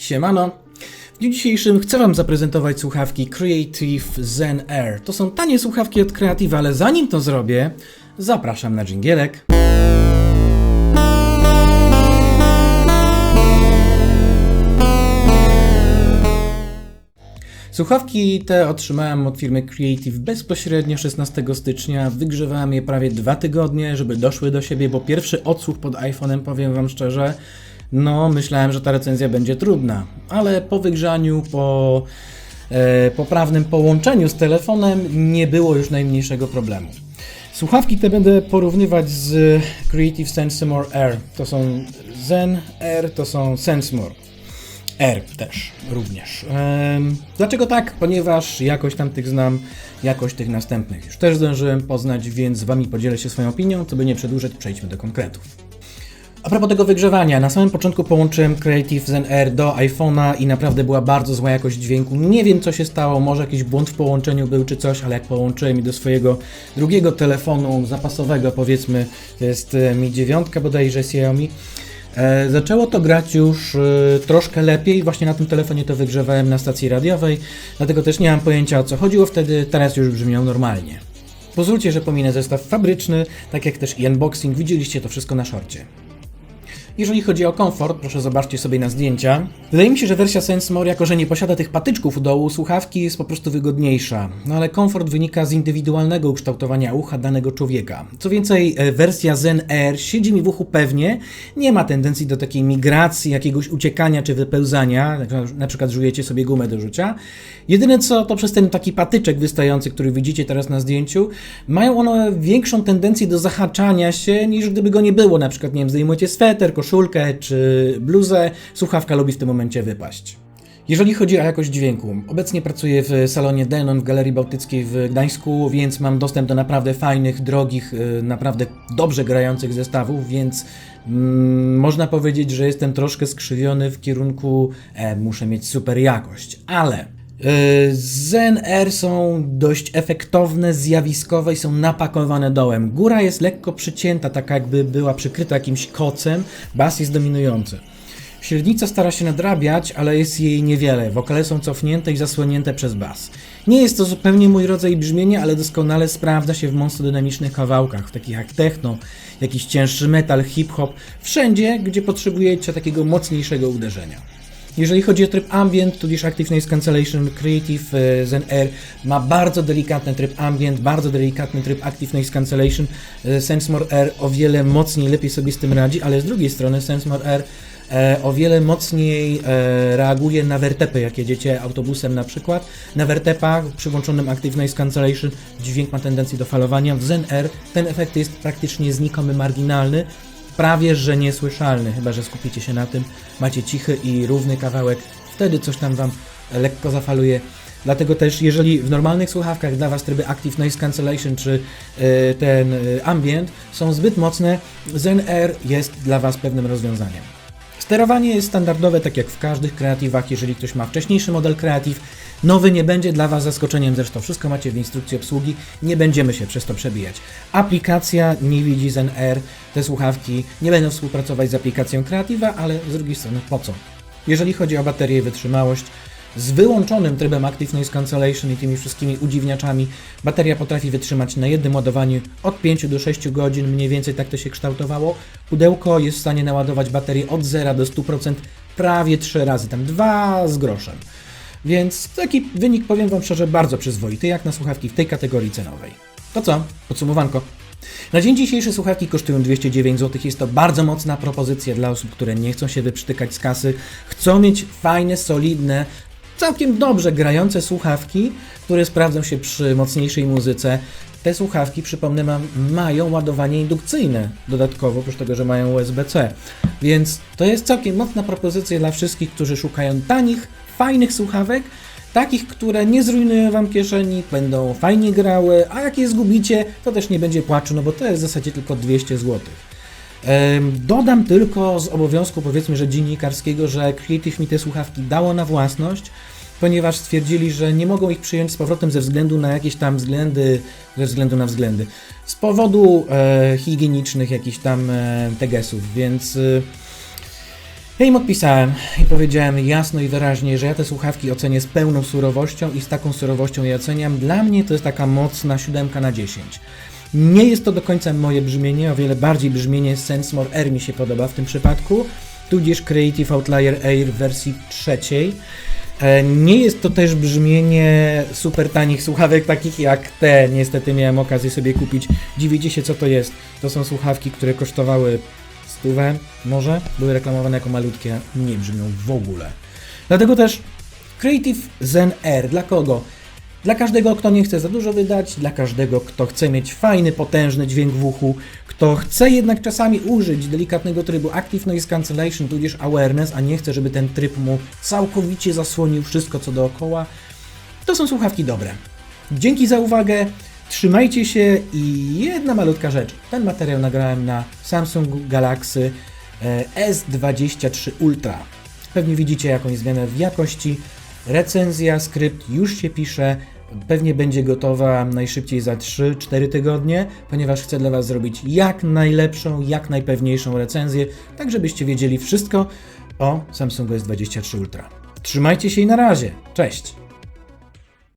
Siemano. W dniu dzisiejszym chcę Wam zaprezentować słuchawki Creative Zen Air. To są tanie słuchawki od Creative, ale zanim to zrobię, zapraszam na dżingielek. Słuchawki te otrzymałem od firmy Creative bezpośrednio 16 stycznia. Wygrzewałem je prawie dwa tygodnie, żeby doszły do siebie, bo pierwszy odsłuch pod iPhone'em, powiem Wam szczerze, no myślałem, że ta recenzja będzie trudna, ale po wygrzaniu, po e, poprawnym połączeniu z telefonem nie było już najmniejszego problemu. Słuchawki te będę porównywać z Creative Sensimore Air. To są Zen Air, to są Sensimore. R też również. Ehm, dlaczego tak? Ponieważ jakość tamtych znam, jakość tych następnych już też zdążyłem poznać, więc z Wami podzielę się swoją opinią, co by nie przedłużać, przejdźmy do konkretów. A propos tego wygrzewania, na samym początku połączyłem Creative Zen R do iPhone'a i naprawdę była bardzo zła jakość dźwięku. Nie wiem co się stało, może jakiś błąd w połączeniu był czy coś, ale jak połączyłem i do swojego drugiego telefonu zapasowego, powiedzmy, to jest e, Mi 9 bodajże Xiaomi, E, zaczęło to grać już e, troszkę lepiej. Właśnie na tym telefonie to wygrzewałem na stacji radiowej, dlatego też nie mam pojęcia o co chodziło wtedy. Teraz już brzmiał normalnie. Pozwólcie, że pominę zestaw fabryczny, tak jak też i unboxing. Widzieliście to wszystko na szorcie. Jeżeli chodzi o komfort, proszę zobaczcie sobie na zdjęcia. Wydaje mi się, że wersja SenseMore, jako że nie posiada tych patyczków u dołu słuchawki, jest po prostu wygodniejsza. No ale komfort wynika z indywidualnego ukształtowania ucha danego człowieka. Co więcej, e, wersja Zen Air siedzi mi w uchu pewnie, nie ma tendencji do takiej migracji, jakiegoś uciekania czy wypełzania, na przykład żujecie sobie gumę do rzucia. Jedyne co, to przez ten taki patyczek wystający, który widzicie teraz na zdjęciu, mają one większą tendencję do zahaczania się, niż gdyby go nie było. Na przykład, nie wiem, zdejmujecie sweter, koszulkę czy bluzę, słuchawka lubi w tym momencie wypaść. Jeżeli chodzi o jakość dźwięku, obecnie pracuję w salonie Denon w Galerii Bałtyckiej w Gdańsku, więc mam dostęp do naprawdę fajnych, drogich, y, naprawdę dobrze grających zestawów, więc mm, można powiedzieć, że jestem troszkę skrzywiony w kierunku e, muszę mieć super jakość, ale Zen R są dość efektowne, zjawiskowe i są napakowane dołem. Góra jest lekko przycięta, tak jakby była przykryta jakimś kocem, bas jest dominujący. Średnica stara się nadrabiać, ale jest jej niewiele. Wokale są cofnięte i zasłonięte przez bas. Nie jest to zupełnie mój rodzaj brzmienia, ale doskonale sprawdza się w mocno dynamicznych kawałkach, w takich jak techno, jakiś cięższy metal, hip-hop, wszędzie, gdzie potrzebujecie takiego mocniejszego uderzenia. Jeżeli chodzi o tryb ambient, tudzież Active Noise Cancellation Creative e, Zen Air ma bardzo delikatny tryb ambient, bardzo delikatny tryb Active Noise Cancellation. E, SenseMore Air o wiele mocniej, lepiej sobie z tym radzi, ale z drugiej strony SenseMore Air e, o wiele mocniej reaguje na wertepy, jak jedziecie autobusem na przykład. Na wertepach przy włączonym Active Noise Cancellation dźwięk ma tendencję do falowania. W Zen Air ten efekt jest praktycznie znikomy, marginalny, prawie że niesłyszalny, chyba że skupicie się na tym, macie cichy i równy kawałek, wtedy coś tam Wam lekko zafaluje. Dlatego też, jeżeli w normalnych słuchawkach dla Was tryby Active Noise Cancellation czy e, ten e, ambient są zbyt mocne, Zen Air jest dla Was pewnym rozwiązaniem. Sterowanie jest standardowe, tak jak w każdych kreatywach. Jeżeli ktoś ma wcześniejszy model kreatyw, nowy nie będzie dla Was zaskoczeniem. Zresztą wszystko macie w instrukcji obsługi, nie będziemy się przez to przebijać. Aplikacja nie widzi Zen R, te słuchawki nie będą współpracować z aplikacją kreatywa, ale z drugiej strony po co? Jeżeli chodzi o baterię i wytrzymałość, z wyłączonym trybem Active Noise Cancellation i tymi wszystkimi udziwniaczami bateria potrafi wytrzymać na jednym ładowaniu od 5 do 6 godzin, mniej więcej tak to się kształtowało. Pudełko jest w stanie naładować baterię od 0 do 100% prawie 3 razy, tam 2 z groszem. Więc taki wynik, powiem Wam szczerze, bardzo przyzwoity, jak na słuchawki w tej kategorii cenowej. To co? Podsumowanko. Na dzień dzisiejszy słuchawki kosztują 209 zł. Jest to bardzo mocna propozycja dla osób, które nie chcą się wyprztykać z kasy, chcą mieć fajne, solidne, całkiem dobrze grające słuchawki, które sprawdzą się przy mocniejszej muzyce. Te słuchawki, przypomnę, mam, mają ładowanie indukcyjne dodatkowo, oprócz tego, że mają USB-C. Więc to jest całkiem mocna propozycja dla wszystkich, którzy szukają tanich, fajnych słuchawek, takich, które nie zrujnują Wam kieszeni, będą fajnie grały, a jak je zgubicie, to też nie będzie płaczu, no bo to jest w zasadzie tylko 200 zł. Dodam tylko z obowiązku, powiedzmy, że dziennikarskiego, że Creative mi te słuchawki dało na własność, ponieważ stwierdzili, że nie mogą ich przyjąć z powrotem ze względu na jakieś tam względy, ze względu na względy, z powodu e, higienicznych jakichś tam e, tegesów, więc e, Ja im odpisałem i powiedziałem jasno i wyraźnie, że ja te słuchawki ocenię z pełną surowością i z taką surowością je oceniam. Dla mnie to jest taka mocna siódemka na 10. Nie jest to do końca moje brzmienie, o wiele bardziej brzmienie SenseMore R mi się podoba w tym przypadku, tudzież Creative Outlier Air w wersji trzeciej. E, Nie jest to też brzmienie super tanich słuchawek, takich jak te. Niestety miałem okazję sobie kupić. Dziwicie się, co to jest. To są słuchawki, które kosztowały stówę, może? Były reklamowane jako malutkie. Nie brzmią w ogóle. Dlatego też Creative Zen R. Dla kogo? Dla każdego, kto nie chce za dużo wydać, dla każdego, kto chce mieć fajny, potężny dźwięk w uchu, kto chce jednak czasami użyć delikatnego trybu Active Noise Cancellation, tudzież Awareness, a nie chce, żeby ten tryb mu całkowicie zasłonił wszystko, co dookoła, to są słuchawki dobre. Dzięki za uwagę, trzymajcie się i jedna malutka rzecz. Ten materiał nagrałem na Samsung Galaxy e, S23 Ultra. Pewnie widzicie jakąś zmianę w jakości. Recenzja, skrypt już się pisze. Pewnie będzie gotowa najszybciej za 3-4 tygodnie, ponieważ chcę dla Was zrobić jak najlepszą, jak najpewniejszą recenzję, tak żebyście wiedzieli wszystko o Samsungu S23 Ultra. Trzymajcie się i na razie. Cześć!